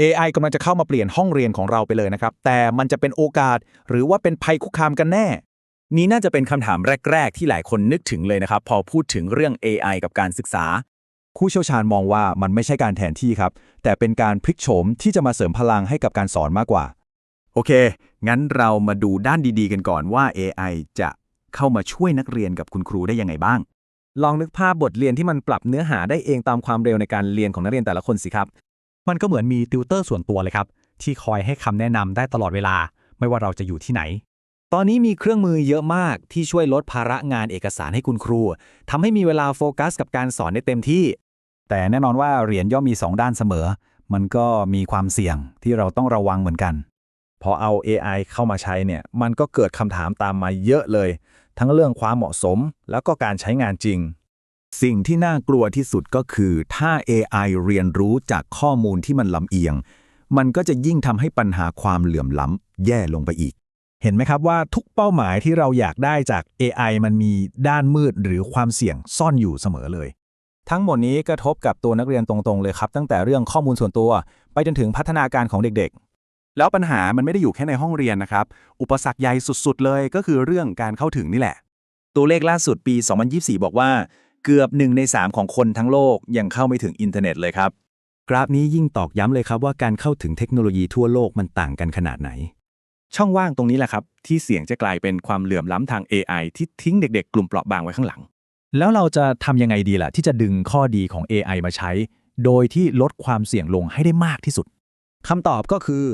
AI กำลังจะเข้ามาเปลี่ยนห้องเรียนของเราไปเลยนะครับ แต่มันจะเป็นโอกาสหรือว่าเป็นภัยคุกคามกันแน่ นี่น่าจะเป็นคำถามแรก ๆ ที่หลายคนนึกถึงเลยนะครับ พอพูดถึงเรื่อง AI กับการศึกษา ผู้เชี่ยวชาญมองว่ามันไม่ใช่การแทนที่ครับ แต่เป็นการพลิกโฉมที่จะมาเสริมพลังให้กับการสอนมากกว่า โอเค งั้นเรามาดูด้านดีๆ กันก่อนว่า AI จะเข้ามาช่วยนักเรียนกับคุณครูได้ยังไงบ้าง ลองนึกภาพบทเรียนที่มันปรับเนื้อหาได้เองตามความเร็วในการเรียนของนักเรียนแต่ละคนสิครับ มันก็เหมือนมีติวเตอร์ส่วนตัวเลยครับ ที่คอยให้คำแนะนำได้ตลอดเวลา ไม่ว่าเราจะอยู่ที่ไหน ตอนนี้มีเครื่องมือเยอะมากที่ช่วยลดภาระงานเอกสารให้คุณครูทำให้มีเวลาโฟกัสกับการสอนได้เต็มที่ แต่แน่นอนว่าเหรียญย่อมมี 2 ด้านเสมอ มันก็มีความเสี่ยงที่เราต้องระวังเหมือนกันพอเอา AI เข้ามาใช้เนี่ย มันก็เกิดคำถามตามมาเยอะเลย ทั้งเรื่องความเหมาะสม แล้วก็การใช้งานจริง สิ่งที่น่ากลัวที่สุดก็คือ ถ้า AI เรียนรู้จากข้อมูลที่มันลำเอียง มันก็จะยิ่งทำให้ปัญหาความเหลื่อมล้ำแย่ลงไปอีก เห็นไหมครับว่าทุกเป้าหมายที่เราอยากได้จาก AI มันมีด้านมืดหรือความเสี่ยงซ่อนอยู่เสมอเลย ทั้งหมดนี้กระทบกับตัวนักเรียนตรงๆ เลยครับ ตั้งแต่เรื่องข้อมูลส่วนตัว ไปจนถึงพัฒนาการของเด็กๆ แล้วปัญหามันไม่ได้อยู่แค่ในห้องเรียนนะครับ อุปสรรคใหญ่สุดๆ เลยก็คือเรื่องการเข้าถึงนี่แหละ ตัวเลขล่าสุดปี 2024 บอกว่า เกือบหนึ่งใน3ของคนทั้งโลกยังเข้าไม่ถึงอินเทอร์เน็ตเลยครับ กราฟนี้ยิ่งตอกย้ำเลยครับว่าการเข้าถึงเทคโนโลยีทั่วโลกมันต่างกันขนาดไหน ช่องว่างตรงนี้แหละครับ ที่เสี่ยงจะกลายเป็นความเหลื่อมล้ำทาง AI ที่ทิ้งเด็กๆ กลุ่มเปราะบางไว้ข้างหลัง แล้วเราจะทำยังไงดีล่ะ ที่จะดึงข้อดีของ AI มาใช้ โดยที่ลดความเสี่ยงลงให้ได้มากที่สุดคำตอบก็คือ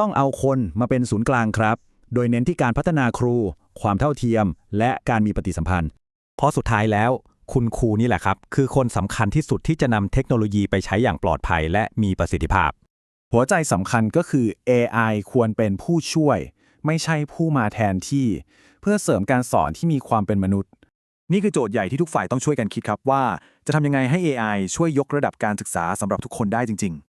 ต้องเอาคนมาเป็นศูนย์กลางครับ โดยเน้นที่การพัฒนาครู ความเท่าเทียม และการมีปฏิสัมพันธ์ เพราะสุดท้ายแล้ว คุณครูนี่แหละครับ คือคนสำคัญที่สุดที่จะนำเทคโนโลยีไปใช้อย่างปลอดภัยและมีประสิทธิภาพ หัวใจสำคัญก็คือ AI ควรเป็นผู้ช่วย ไม่ใช่ผู้มาแทนที่ เพื่อเสริมการสอนที่มีความเป็นมนุษย์ นี่คือโจทย์ใหญ่ที่ทุกฝ่ายต้องช่วยกันคิดครับว่า จะทำยังไงให้ AI ช่วยยกระดับการศึกษาสำหรับทุกคนได้จริง ๆ